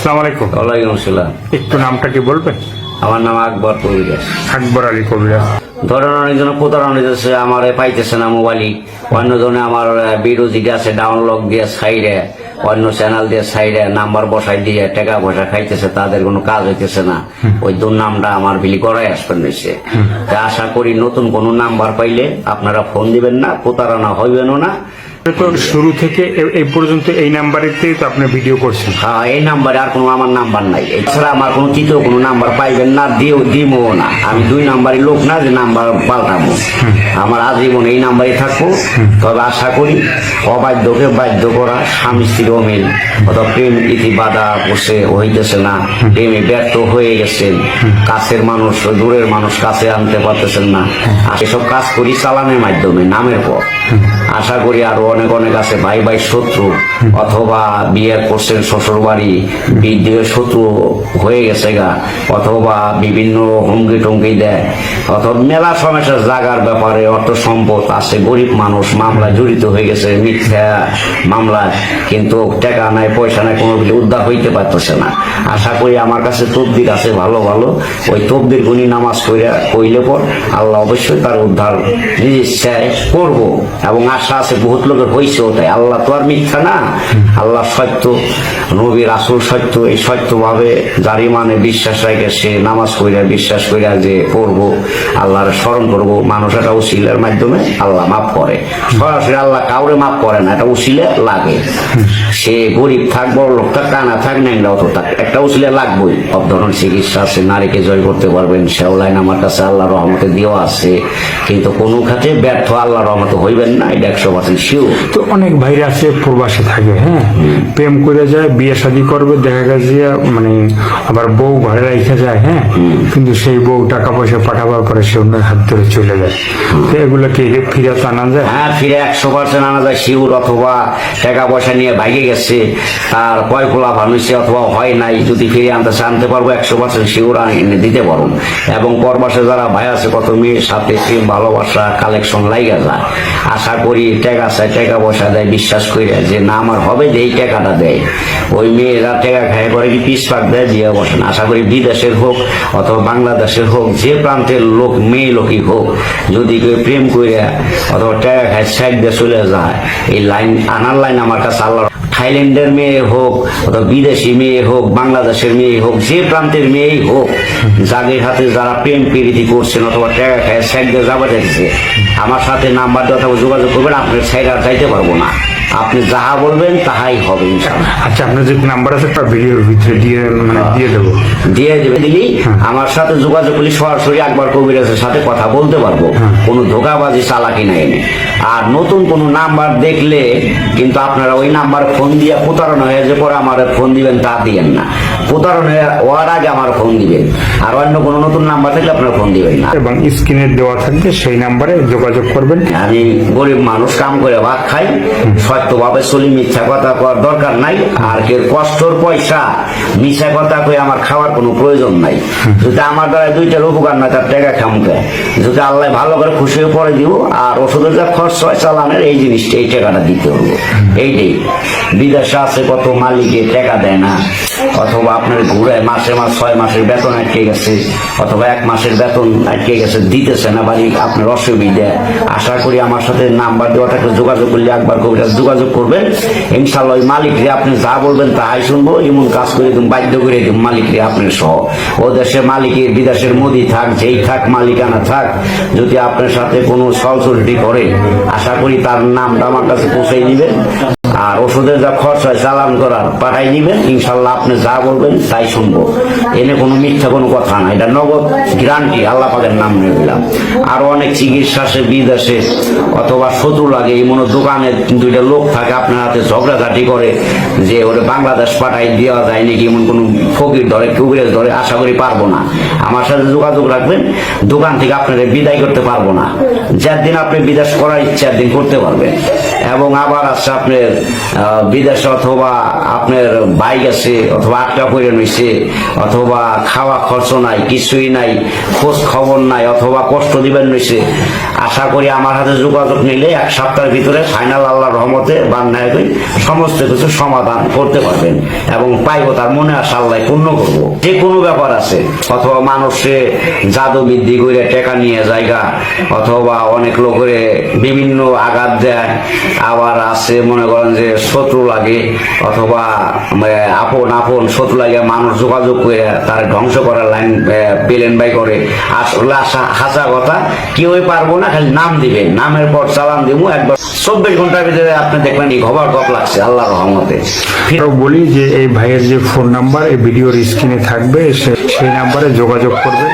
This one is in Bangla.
আসসালামু আলাইকুম ওয়ালাইকুম আসসালাম। একটু নামটা কি বলবেন আমার নাম আকবর কবিরাজ। আকবর আলী কবিরাজ। ধরেন অনেকজন প্রতারণা দিতেছে আমার পাইতেছে না মোবাইলই অন্যজনে আমার আছে ডাউনলোড দিয়ে সাইডে অন্য চ্যানেল দিয়ে সাইডে নাম্বার বসাই দিয়ে টাকা পয়সা খাইতেছে তাদের কোনো কাজ হইতেছে না। ওই দুর্নামটা আমার বিলি করাই আসবেন তা আশা করি নতুন কোনো নাম্বার পাইলে আপনারা ফোন দিবেন না প্রতারণা হইবেনও না। তো শুরু থেকে এই পর্যন্ত এই নাম্বারেতেই তো আপনি ভিডিও করছেন। হ্যাঁ এই নাম্বারে আর কোনো আমার নাম্বার নাই। এছাড়া আমার কোনো তৃতীয় কোনো নাম্বার পাইবেন না দিও দিবও না। আমি দুই নাম্বারের লোক না যে নাম্বার পাল্টাবো। আমার আজীবন এই নাম্বারে থাকব। তবে আশা করি অবাধ্যকে বাধ্য করা স্বামী স্ত্রীর অমিল অথবা প্রেম ইতি বাধা বসে হইতেছে না। প্রেমে ব্যর্থ হয়ে গেছেন। কাছের মানুষ দূরের মানুষ কাছে আনতে পারতেছেন না। আর এসব কাজ করি চালানের মাধ্যমে নামের পর। আশা করি আরও অনেক অনেক আছে। ভাই ভাই শত্রু, অথবা বিয়ে করছেন শ্বশুর বাড়ি বিদ্যুৎ শত্রু হয়ে গেছে গা। অথবা বিভিন্ন হুমকি টুমকি দেয়। অথবা মেলা সমস্যা জাগার ব্যাপারে অর্থ সম্পদ আছে, গরিব মানুষ মামলায় জড়িত হয়ে গেছে, মিথ্যা মামলায়। কিন্তু টাকা নাই, পয়সা নাই, কোনো কিছু উদ্ধার হইতে পারতেছে না। আশা করি আমার কাছে তবদির আছে, ভালো ভালো। ওই তবদির গুণী নামাজ কইলে পর আল্লাহ অবশ্যই তার উদ্ধার নিজ ইচ্ছায় করব। এবং আশা আছে, বহুত লোকের হয়েছে ওটাই আল্লাহ তো আর মিথ্যা না। আল্লাহ সত্য নবীর আসল সত্য, এই সত্য ভাবে যারই মানে বিশ্বাস রাখে সে নামাজ কইরা বিশ্বাস কইরা যে পড়ব, আল্লাহর স্মরণ করব, মানুষ একটা উসিলের মাধ্যমে আল্লাহ মাফ করে। সরাসরি আল্লাহ কাউরে মাফ করে না, এটা উসিলে লাগে। সে গরিব থাক, বড় লোক থাক, কানা থাক, ন্যাংরা অত থাক, একটা উসিলে লাগবেই। সব ধরনের চিকিৎসা আছে, নারীকে জয় করতে পারবেন সেও লাইন আমার কাছে আল্লাহ রহমতে দেওয়া আছে। কিন্তু কোনো খাতে ব্যর্থ আল্লাহ রহমতে হইবেন না, এটা একশো পার্সেন্ট শিওর। তো অনেক ভাইরা আছে প্রবাসে থাকে হ্যাঁ? প্রেম করে যায় বিয়ে শাদী করবে দেখা গেছে মানে আবার বউ ঘরে রেখে যায় হ্যাঁ? কিন্তু সেই বউ টাকা পয়সা পাঠাবার পরে সে অন্যের হাত ধরে চলে যায়। তো এগুলো কি ফিরে আনা যায়? হ্যাঁ ফিরে একশো পার্সেন্ট আনা যায় শিউর অথবা টাকা পয়সা নিয়ে ভাইগে গেছে তার কয় খোলা ভানুছে অথবা হয় নাই যদি ফিরে আনতে আনতে পারব একশো পার্সেন্ট শিউর এনে দিতে পারব। এবং পরবাসে যারা ভাই আছে কত মেয়ের সাথে প্রেম ভালোবাসা কালেকশন লাইগা যায়। আশা করি টাকা চায় টাকা পয়সা দেয়, বিশ্বাস করে যে না, আমার হবে যে এই টাকাটা দেয়। ওই মেয়েরা টাকা খায় করে কি পিস পাক দেয় বসে না। আশা করি বিদেশের হোক অথবা বাংলাদেশের হোক, যে প্রান্তের লোক, মেয়ে লোকই হোক, যদি কেউ প্রেম করে অথবা টাকা খায়, সাইড দিয়ে চলে যায়। এই লাইন, আনার লাইন আমার কাছে আল্লাহ থাইল্যান্ডের মেয়ে হোক, অথবা বিদেশি মেয়ে হোক, বাংলাদেশের মেয়ে হোক, যে প্রান্তের মেয়েই হোক, যাদের হাতে যারা প্রেম প্রীতি করছেন অথবা টাকা খায়, সাইড দিয়ে যাবা যাচ্ছে আমার সাথে নাম্বার অথবা যোগাযোগ করবেন, আপনার সাইড আর যাইতে পারব না। আপনি যাহা বলবেন তাহাই হবে আচ্ছা আপনার যে নাম্বার আছে তার ভিডিওর ভিতরে দিয়ে মানে দিয়ে দেবো। দিয়ে দেবে দিলি? আমার সাথে যোগাযোগ করলে সরাসরি একবার কবিরাজের সাথে কথা বলতে পারব। কোনো ধোকাবাজি চালাকি নাই। এনে আর নতুন কোনো নাম্বার দেখলে কিন্তু আপনারা ওই নাম্বার ফোন দিয়ে প্রতারণা হয়ে যে পরে আমার ফোন দিবেন তা দিয়েন না। আগে আমার ফোন দিবেন। আর অন্য কোনো নতুন নাম্বার থাকলে আপনারা ফোন দিবেন না। এবং স্ক্রিনে দেওয়া থাকবে সেই নাম্বারে যোগাযোগ করবেন। আমি গরিব মানুষ কাম করে ভাত খাই। সত্যভাবে চলি মিথ্যা কথা করার দরকার নাই। আর কেউ কষ্টর পয়সা মিথ্যা কথা কই আমার খাওয়ার কোনো প্রয়োজন নাই। যদি আমার দ্বারা দুইটার উপকার না তার টাকা খামকে যদি আল্লাহ ভালো করে খুশি হয়ে পরে দিব আর ওষুধের যা খরচ হয় চালানের এই জিনিসটা এই টাকাটা দিতে হবে এইটাই। বিদেশে আছে কত মালিকে টাকা দেয় না অথবা আপনার ঘুরে মাসে মাস, ছয় মাসের বেতন আটকে গেছে, অথবা এক মাসের বেতন আটকে গেছে, দিতেছে না বাড়ি আপনার অসুবিধা। আশা করি আমার সাথে নাম্বার দেওয়াটাকে যোগাযোগ করলে একবার কবিরাজ যোগাযোগ করবেন। ইনশাল্লাহ ওই মালিকরে আপনি যা বলবেন তাহাই শুনব, এমন কাজ করে দিন বাধ্য করে দিন মালিকরে আপনার সহ। ও দেশের মালিকের বিদেশের মোদি থাক, যেই থাক, মালিকানা থাক, যদি আপনার সাথে কোনো সলসলিটি করে, আশা করি তার নামটা আমার কাছে পৌঁছে দিবেন। আর ওষুধের যা খরচ হয়, চালান করার, পাঠাই দিবেন, ইনশাল্লাহ আপনি যা বলবেন তাই শুনব। এনে কোনো মিথ্যা কোনো কথা না এটা নগদ গ্যারান্টি আল্লাহ পাকের নাম নিয়ে দিলাম আরও অনেক চিকিৎসা আছে বিদেশে, অথবা শত্রু লাগে এমন দোকানে দুইটা লোক থাকে, আপনার হাতে ঝগড়াঝাটি করে যে ওরে বাংলাদেশ পাঠাই দেওয়া যায় নাকি, এমন কোনো ফকির ধরে, কুকুরের ধরে, আশা করি পারব না। আমার সাথে যোগাযোগ রাখবেন, দোকান থেকে আপনাদের বিদায় করতে পারব না। যার দিন আপনি বিদেশ করার ইচ্ছা দিন করতে পারবেন। এবং আবার আসছে আপনার বিদেশে অথবা আপনার বাইক আছে অথবা আটকা পড়ে রয়েছে, অথবা খাওয়া খরচ নাই, কিছুই নাই, খোঁজ খবর নাই, অথবা কষ্ট দিবেন রয়েছে। আশা করি আমার হাতে যোগাযোগ নিলে এক সপ্তাহের ভিতরে ফাইনাল আল্লাহ রহমতে বান্নায় সমস্ত কিছু সমাধান করতে পারবেন এবং পাইব তার মনে আশা আল্লাহ পূর্ণ করব। যে কোনো ব্যাপার আছে, অথবা মানুষে জাদু বৃদ্ধি করে টেকা নিয়ে জায়গা, অথবা অনেক লোকের বিভিন্ন আঘাত দেয়, আবার আছে মনে করেন যে শত্রু লাগে অথবা আপন আপন শত্রু লাগে, মানুষ যোগাযোগ করে তার ধ্বংস করার লাইন পেলেন বাই করে। আসলে হাসা কথা, কেউই পারব না, খালি নাম দিবেন। নামের পর চালান দিব একবার চব্বিশ ঘণ্টার ভিতরে আপনি দেখবেন এই খবর কপ লাগছে আল্লাহ রহমতে। বলি যে, এই ভাইয়ের যে ফোন নাম্বার এই ভিডিওর স্ক্রিনে থাকবে সেই নাম্বারে যোগাযোগ করবে